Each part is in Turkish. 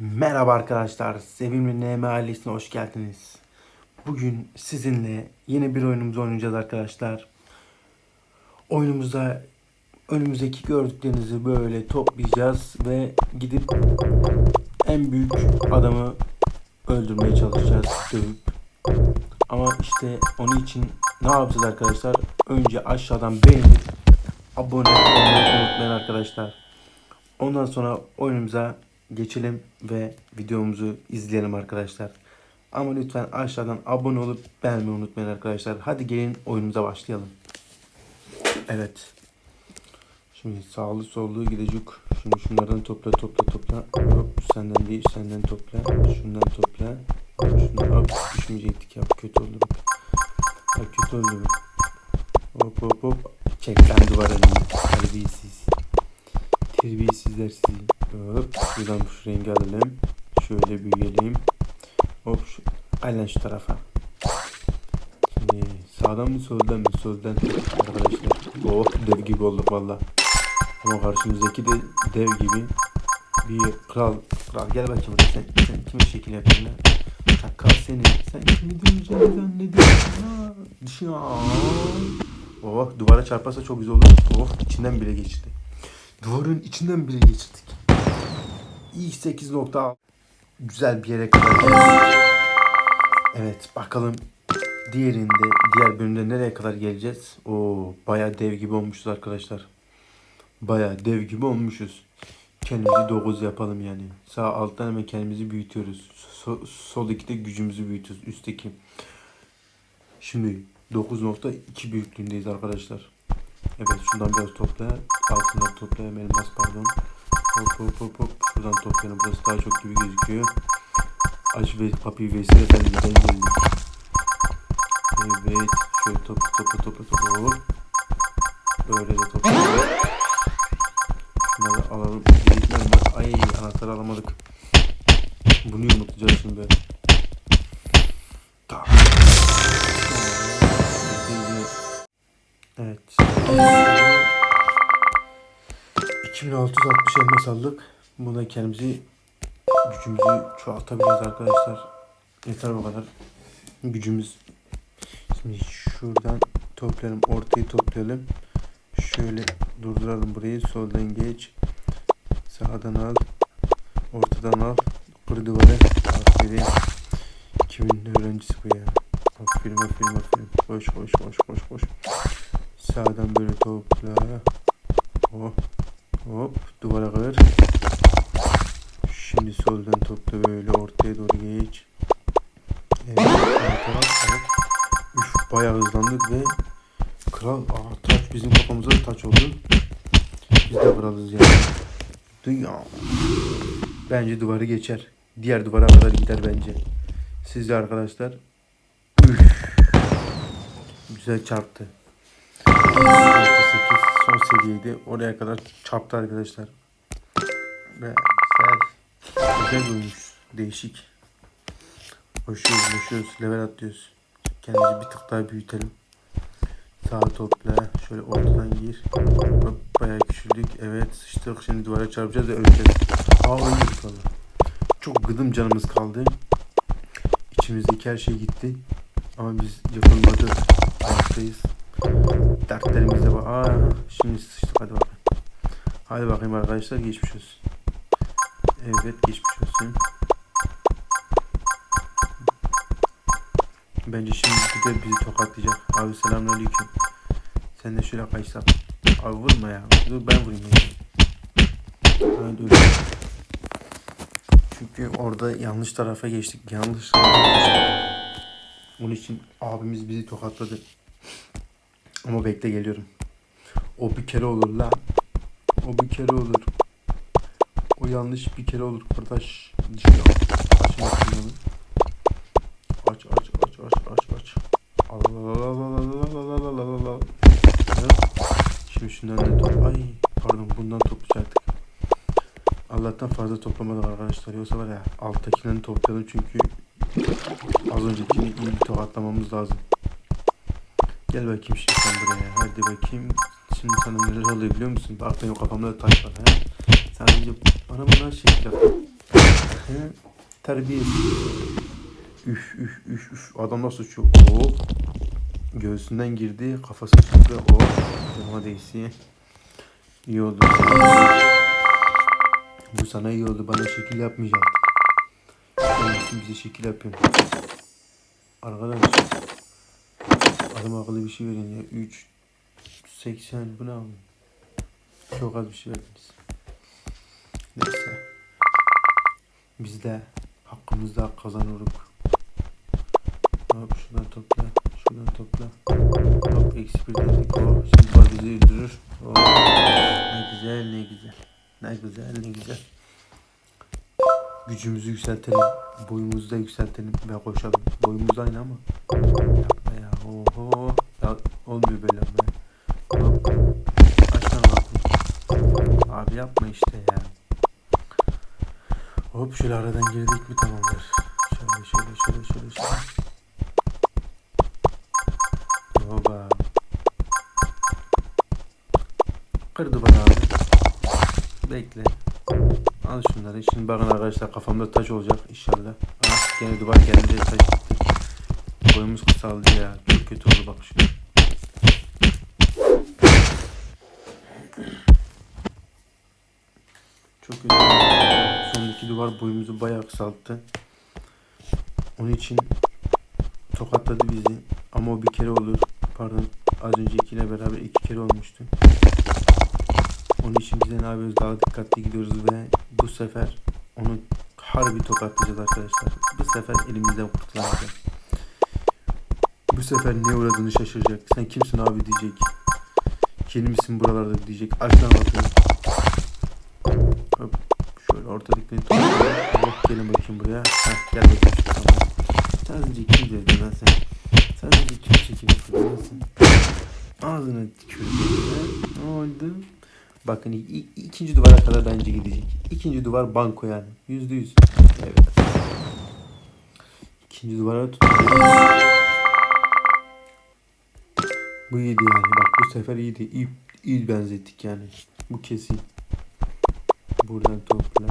Merhaba arkadaşlar, Sevimli NM ailesine hoş geldiniz. Bugün sizinle yeni bir oyunumuzu oynayacağız arkadaşlar. Oyunumuzda önümüzdeki gördüklerinizi böyle toplayacağız ve gidip en büyük adamı öldürmeye çalışacağız dövüp. Ama işte onun için ne yapacağız arkadaşlar? Önce aşağıdan beğenip abone olmayı unutmayın arkadaşlar. Ondan sonra oyunumuza geçelim ve videomuzu izleyelim arkadaşlar. Ama lütfen aşağıdan abone olup beğenmeyi unutmayın arkadaşlar. Hadi gelin oyunumuza başlayalım. Evet. Şimdi sağlı sollu gidecek. Şimdi şunlardan topla topla topla. Hop senden değil senden topla. Şundan topla. Şundan hop düşmeyecektik ya. Kötü oldu bak. Bak kötü oldu bak. Hop hop hop. Çek lan duvarını. Terbiyesiz. Terbiyesizler sizi. Hop şuradan şu rengi alalım. Şöyle büyüyelim. Hop şu. Aynen şu tarafa. Şimdi sağdan mı soldan mı? Soldan arkadaşlar. Oh dev gibi olduk valla. Ama karşımızdaki de dev gibi bir kral. Kral gel bakayım sen. Sen kime şekil yapıyorsun lan? Çakal seni. Sen kimi döveceğini zannediyorsun ha? Oh duvara çarparsa çok güzel olur. Oh içinden bile geçti. Duvarın içinden bile geçtik. İyi 8 nokta güzel bir yere kadar geldik. Evet bakalım diğerinde diğer bölümde nereye kadar geleceğiz? Oo baya dev gibi olmuşuz arkadaşlar. Baya dev gibi olmuşuz. Kendimizi 9 yapalım yani. Sağ alttan hemen kendimizi büyütüyoruz. So, sol ikide gücümüzü büyütüyoruz. Üstteki. Şimdi 9.2 büyüklüğündeyiz arkadaşlar. Evet şuradan biraz topla. Altınları toplayalım. Elmas pardon. Hop hop hop hop. Şuradan toplayalım. Burası daha çok gibi gözüküyor. Aç ve kapıyı Veysel Efendi'den geldik. Evet. Şöyle topla topla topla. Hop. Böyle de toplayalım. Şunları alalım. Var. Ay anahtarı alamadık. Bunu yumruklayacağız şimdi. Tamam. Evet. 2660 elmas aldık. Buna kendimizi gücümüzü çoğaltabiliriz arkadaşlar. Yeter bu kadar. Gücümüz. Şimdi şuradan toplayalım. Ortayı toplayalım. Şöyle durduralım burayı. Soldan geç. Sağdan al. Ortadan al. Kır duvarı. Aferin. Kimin öğrencisi bu ya? Aferin aferin aferin. Koş koş koş koş koş. Sağdan böyle topla. Hop. Hop. Duvara kır. Soldan topla böyle ortaya doğru geç. Evet. Üf bayağı hızlandık ve kral aa, taç bizim kafamıza da taç oldu. Biz de kralız yani. Dünya. Bence duvarı geçer. Diğer duvara kadar gider bence. Sizce arkadaşlar. Üf. Güzel çarptı. 8 son seviyeydi. Oraya kadar çarptı arkadaşlar. Ve güzel. Olmuş. Değişik. Koşuyoruz, koşuyoruz. Level atlıyoruz. Kendimizi bir tık daha büyütelim. Sağa topla. Şöyle ortadan gir. Bayağı küçüldük. Evet sıçtık. Şimdi duvara çarpacağız ve öleceğiz. Aa öldük valla. Çok gıdım canımız kaldı. İçimizdeki her şey gitti. Ama biz yapılmadık. Ayaktayız. Dertlerimiz de var. Aa, şimdi sıçtık hadi bakalım. Hadi bakayım arkadaşlar geçmiş olsun. Evet geçmiş olsun. Bence şimdi bir de bizi tokatlayacak. Abi selamünaleyküm. Sen de şöyle kaçsak. Abi vurma ya. Dur ben vurayım. Hadi öyle. Çünkü orada yanlış tarafa geçtik. Yanlış tarafa geçtik. Onun için abimiz bizi tokatladı. Ama bekle geliyorum. O bir kere olur la. O bir kere olur. Yanlış bir kere olur kardeş. Dışarı aç. Aç aç aç aç aç aç. Allah Allah Allah Allah Allah Allah Allah Allah. Şimdi şundan da top. Ay pardon bundan toplayacaktık. Allah'tan fazla toplamadık arkadaşlar. Yoksa var ya alttakilerini toplayalım çünkü az öncekini iyi bir tokatlamamız lazım. Gel bakayım şimdi sen buraya. Hadi bakayım. Şimdi sana neler oluyor biliyor musun? Bak benim kafamda da taş var. He? Önce bana bunlar şekil yap. He? Terbiyesiz. Üf üf üf üf. Adam nasıl uçuyor? Oo. Göğsünden girdi. Kafası çıktı. O. Canıma değsi. İyi oldu. Bu sana iyi oldu. Bana şekil yapmayacak. Sen bize şekil yapıyorsun. Arkadaş. Adam akıllı bir şey verin ya. 3 80 bu ne abi? Çok az bir şey verdiniz. Neyse. Biz de hakkımızda kazanırız. Hop şuradan topla. Şuradan topla. Hop eksi bir dedik. Oh, şimdi bizi öldürür. Ne güzel ne güzel. Ne güzel ne güzel. Gücümüzü yükseltelim. Boyumuzu da yükseltelim ve koşalım. Boyumuz aynı ama. Yapma ya. Oho. Ya, olmuyor böyle ama. Hop. Kapıyı. Abi yapma işte ya. Hop şöyle aradan girdik mi tamamdır. Şöyle şöyle şöyle şöyle şöyle. Hoba. Kırdı bana abi. Bekle. Al şunları. Şimdi bakın arkadaşlar kafamda taş olacak inşallah. Ah gene duvar gelince taş gitti. Boyumuz kısaldı ya. Çok kötü oldu bak şimdi. Çok kötü. Sondaki duvar boyumuzu bayağı kısalttı. Onun için tokatladı bizi. Ama o bir kere olur. Pardon. Az öncekiyle beraber iki kere olmuştu. Onun için biz de ne yapıyoruz? Daha dikkatli gidiyoruz ve bu sefer onu harbi tokatlayacağız arkadaşlar. Bu sefer elimizden kurtulamayacak. Bu sefer ne uğradığını şaşıracak. Sen kimsin abi diyecek. Kim misin buralarda diyecek. Aç lan kapıyı. Hop. Toplayalım. Hop gelin bakayım buraya. Heh gel bakayım şu tamam. Sadece kim dedin lan sen? Sadece kim çekimi fırlasın. Ağzına tükürdüm. Ne oldu? Bakın i- i- ikinci duvara kadar bence gidecek. İkinci duvar banko yani. Yüzde yüz. Evet. İkinci duvara tutuyor. Bu iyiydi yani. Bak bu sefer iyiydi. İyi, iyi benzettik yani. Bu kesin. Buradan topla.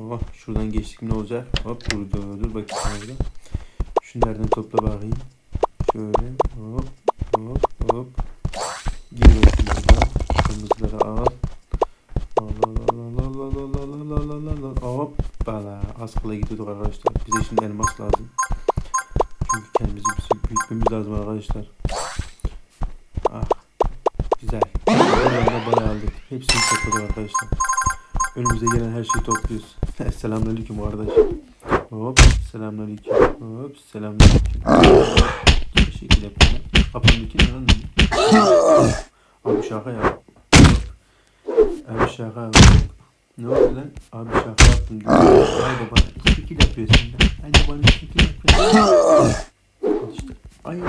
Oh şuradan geçtik ne olacak? Hop burada dur bakayım burada. Şunlardan topla bakayım. Şöyle hop hop hop. Gir bakayım burada. Kırmızıları al. Hoppala. Az kala gidiyorduk arkadaşlar. Bize şimdi elmas lazım. Çünkü kendimizi büyütmemiz lazım arkadaşlar. Ah. Güzel. Bunlardan bayağı aldık. Hepsini topladım arkadaşlar. Önümüze gelen her şeyi topluyoruz. Selamünaleyküm kardeş. Hop selamünaleyküm. Hop selamünaleyküm. Teşekkür ederim. Kapındaki ne lan? Abi şaka ya. Abi şaka ya. Ne oldu lan? Abi şaka yaptım. Haydi bana şekil yapıyorsun. ya. Haydi bana şekil yapıyorsun. İşte. Ay.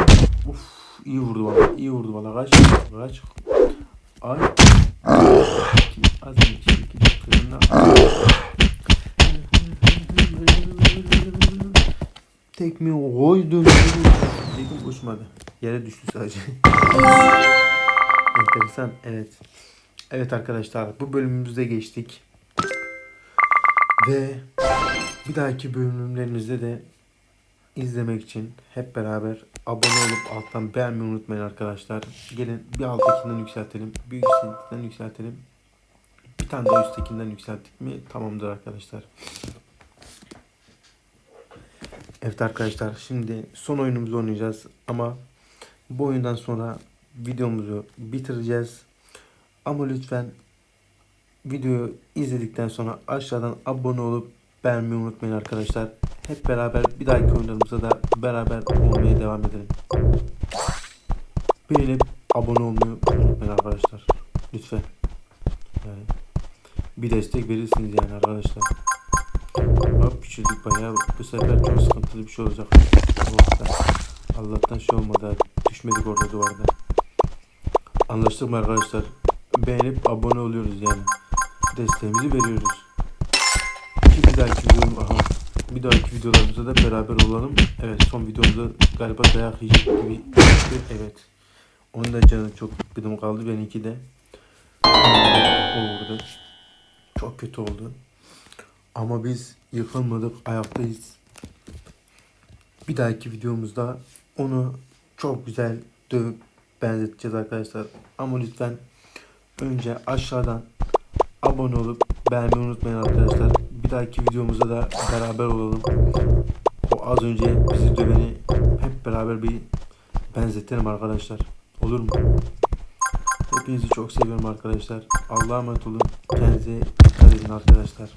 Of. iyi vurdu bana. İyi vurdu bana. Kaç. Kaç. Ay. Az bir şekil yapıyorum. Tekme koydum. Dedim uçmadı. Yere düştü sadece. Enteresan. Evet. Evet arkadaşlar bu bölümümüzde geçtik. Ve bir dahaki bölümlerimizde de izlemek için hep beraber abone olup alttan beğenmeyi unutmayın arkadaşlar. Gelin bir alttakinden yükseltelim. Bir üsttekinden yükseltelim. Bir tane daha üsttekinden yükselttik mi tamamdır arkadaşlar. Evet arkadaşlar şimdi son oyunumuzu oynayacağız ama bu oyundan sonra videomuzu bitireceğiz. Ama lütfen videoyu izledikten sonra aşağıdan abone olup beğenmeyi unutmayın arkadaşlar. Hep beraber bir dahaki oyunlarımıza da beraber olmaya devam edelim. Beğenip abone olmayı unutmayın arkadaşlar. Lütfen. Yani bir destek verirsiniz yani arkadaşlar. Hop küçüldük bayağı. Bu sefer çok sıkıntılı bir şey olacak. Orada. Allah'tan şey olmadı. Düşmedik orada duvarda. Anlaştık mı arkadaşlar? Beğenip abone oluyoruz yani. Desteğimizi veriyoruz. Ki bir dahaki videom aha. Bir dahaki videolarımızda da beraber olalım. Evet son videomuzda galiba dayak yiyecek gibi. Evet. Onun da canı çok gıdım kaldı. Benimki de. O vurdu. Çok kötü oldu. Ama biz yıkılmadık, ayaktayız. Bir dahaki videomuzda onu çok güzel dövüp benzeteceğiz arkadaşlar. Ama lütfen önce aşağıdan abone olup beğenmeyi unutmayın arkadaşlar. Bir dahaki videomuzda da beraber olalım. O az önce bizi döveni hep beraber bir benzetelim arkadaşlar. Olur mu? Hepinizi çok seviyorum arkadaşlar. Allah'a emanet olun. Kendinize arkadaşlar.